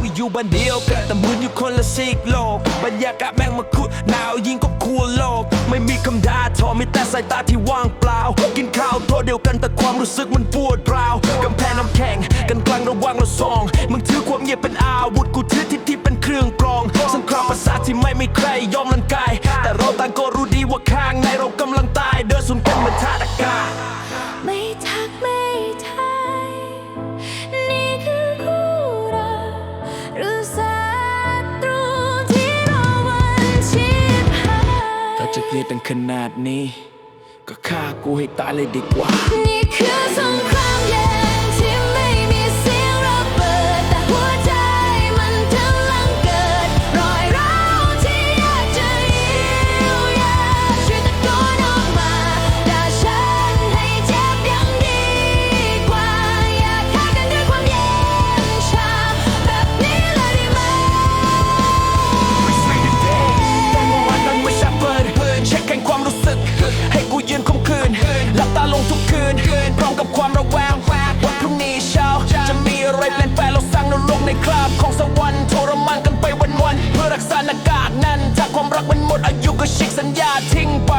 ว่าอยู่บ้านเดียวกันแต่เหมือนอยู่คนละซีกโลกบรรยากาศแม่งมาคุดหนาวยิ่งก็คูลโลก ไม่มีคำด่าทอมีแต่สายตาที่ว่างเปล่า กินข้าวโต๊ะเดียวกันแต่ความรู้สึกมันปวดร้าวกำแพงน้ำแข็งกันกลางระหว่างเราซองมึงถือความเงียบเป็นอาวุธกูถือทิศที่เป็นเครื่องกรองสงครามภาษาทที่ไม่มีใครยอมลันกาย แต่เราต่างก็รู้ดีว่าข้างในเรากำลังตายเดินสวนกันเหมือนทาต นี่ตั้งขนาดนี้ ก็ฆ่ากูให้ตายเลยดีกว่า นี่คือสงคราม ของสวรรค์ทรมานกันไปวันๆเพื่อรักษาหน้ากากนั้นถ้าความรักมันหมดอายุก็ฉีกสัญญาทิ้งไป